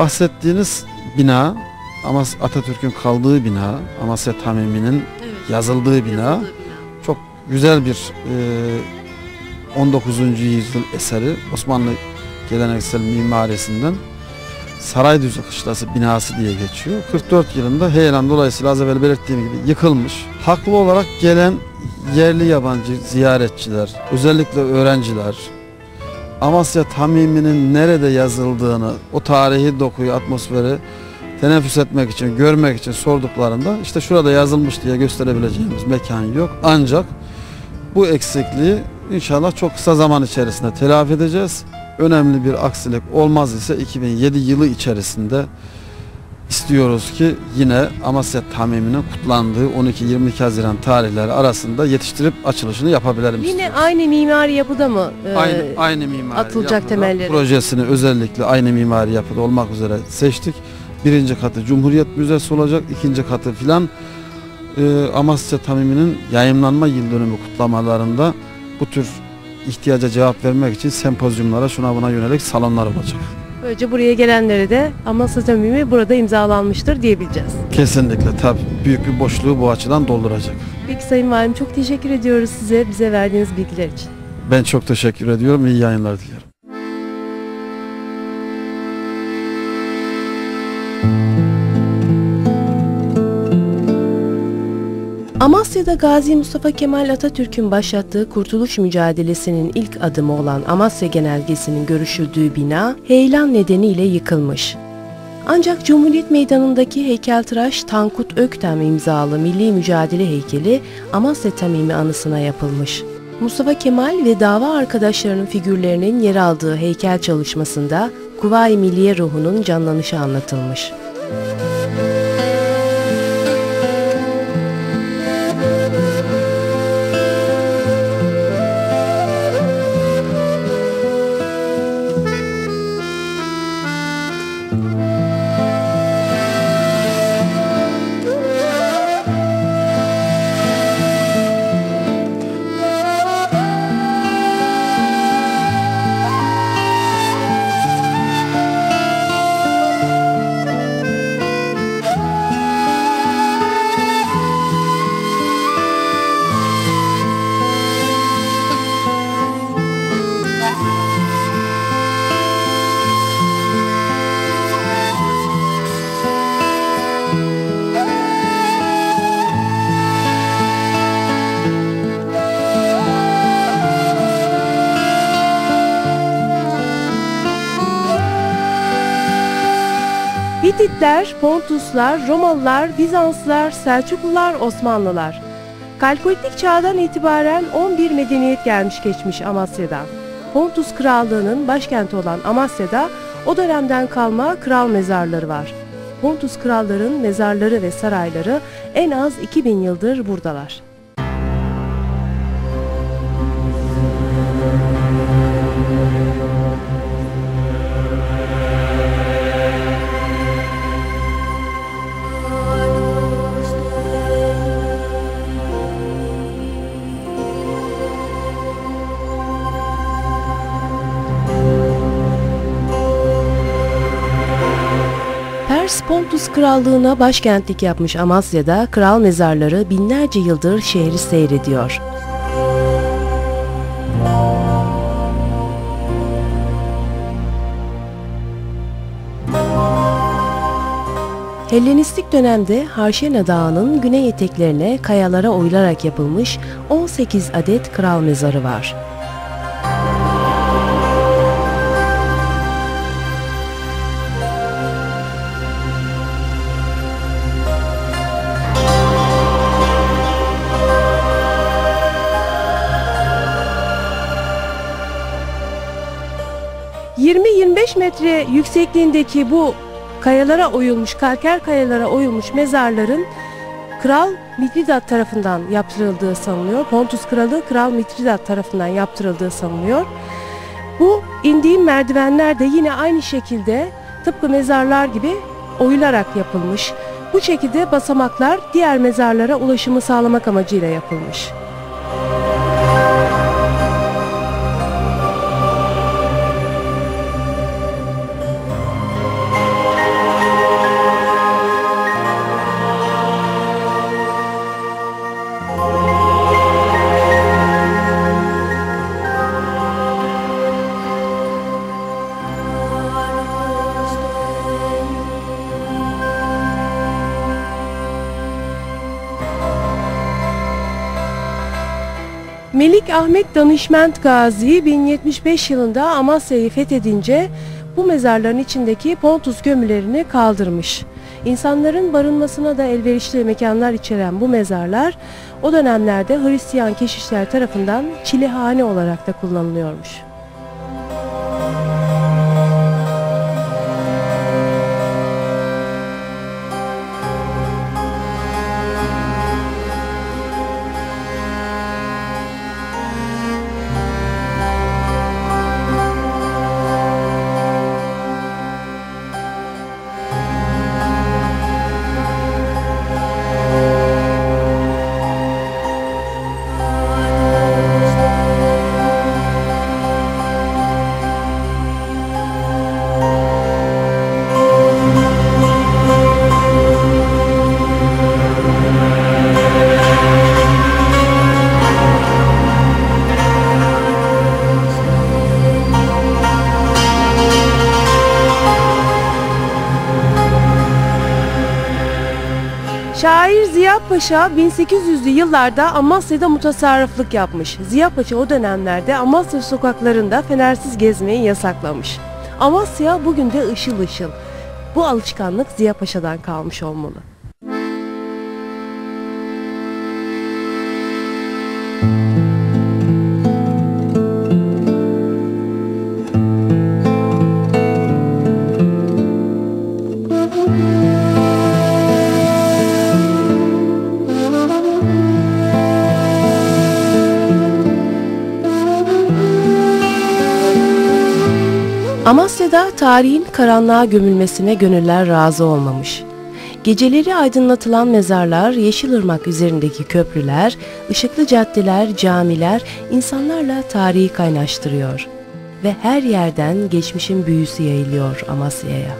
Bahsettiğiniz bina Amas Atatürk'ün kaldığı bina, Amasya Tamimi'nin Evet. yazıldığı bina. Yazıldığı Çok güzel bir e, 19. yüzyıl eseri Osmanlı geleneksel mimarisinden Saraydüzü Kışlası binası diye geçiyor. 44 yılında heyelan dolayısıyla az evvel belirttiğim gibi yıkılmış. Haklı olarak gelen yerli yabancı ziyaretçiler, özellikle öğrenciler, Amasya Tamimi'nin nerede yazıldığını, o tarihi dokuyu, atmosferi teneffüs etmek için, görmek için sorduklarında işte şurada yazılmış diye gösterebileceğimiz mekan yok. Ancak bu eksikliği inşallah çok kısa zaman içerisinde telafi edeceğiz. Önemli bir aksilik olmaz ise 2007 yılı içerisinde istiyoruz ki yine Amasya Tamimi'nin kutlandığı 12-22 Haziran tarihleri arasında yetiştirip açılışını yapabilelim Yine istiyoruz. aynı mimari yapıda mı? e, Aynı, aynı mimari atılacak yapıda temelleri. Projesini özellikle aynı mimari yapıda olmak üzere seçtik. Birinci katı Cumhuriyet Müzesi olacak. ikinci katı filan e, Amasya Tamimi'nin yayınlanma yıl dönümü kutlamalarında bu tür ihtiyaca cevap vermek için sempozyumlara şuna buna yönelik salonlar olacak. Böylece buraya gelenlere de Amasya Tamimi burada imzalanmıştır diyebileceğiz. Kesinlikle tabii büyük bir boşluğu bu açıdan dolduracak. Peki Sayın Valim çok teşekkür ediyoruz size bize verdiğiniz bilgiler için. Ben çok teşekkür ediyorum. İyi yayınlar diliyorum. Amasya'da Gazi Mustafa Kemal Atatürk'ün başlattığı kurtuluş mücadelesinin ilk adımı olan Amasya Genelgesi'nin görüşüldüğü bina heyelan nedeniyle yıkılmış. Ancak Cumhuriyet Meydanı'ndaki heykeltıraş Tankut Öktem imzalı milli mücadele heykeli Amasya Tamimi anısına yapılmış. Mustafa Kemal ve dava arkadaşlarının figürlerinin yer aldığı heykel çalışmasında Kuvayi Milliye ruhunun canlanışı anlatılmış. Hititler, Pontuslar, Romalılar, Bizanslılar, Selçuklular, Osmanlılar. Kalkolitik çağdan itibaren 11 medeniyet gelmiş geçmiş Amasya'dan. Pontus Krallığı'nın başkenti olan Amasya'da o dönemden kalma kral mezarları var. Pontus kralların mezarları ve sarayları en az 2000 yıldır buradalar. Pers Pontus Krallığı'na başkentlik yapmış Amasya'da kral mezarları binlerce yıldır şehri seyrediyor. Hellenistik dönemde Harşena Dağı'nın güney eteklerine kayalara oyularak yapılmış 18 adet kral mezarı var. Metre yüksekliğindeki bu kayalara oyulmuş, kalker kayalara oyulmuş mezarların Kral Mitridat tarafından yaptırıldığı sanılıyor. Pontus Kralı Kral Mitridat tarafından yaptırıldığı sanılıyor. Bu indiğim merdivenler de yine aynı şekilde tıpkı mezarlar gibi oyularak yapılmış. Bu şekilde basamaklar diğer mezarlara ulaşımı sağlamak amacıyla yapılmış. Melik Ahmet Danışment Gazi 1075 yılında Amasya'yı fethedince bu mezarların içindeki Pontus gömülerini kaldırmış. İnsanların barınmasına da elverişli mekanlar içeren bu mezarlar o dönemlerde Hristiyan keşişler tarafından çilehane olarak da kullanılıyormuş. Ziya Paşa 1800'lü yıllarda Amasya'da mutasarrıflık yapmış. Ziya Paşa o dönemlerde Amasya sokaklarında fenersiz gezmeyi yasaklamış. Amasya bugün de ışıl ışıl. Bu alışkanlık Ziya Paşa'dan kalmış olmalı. Amasya'da tarihin karanlığa gömülmesine gönüller razı olmamış. Geceleri aydınlatılan mezarlar, Yeşilırmak üzerindeki köprüler, ışıklı caddeler, camiler insanlarla tarihi kaynaştırıyor. Ve her yerden geçmişin büyüsü yayılıyor Amasya'ya.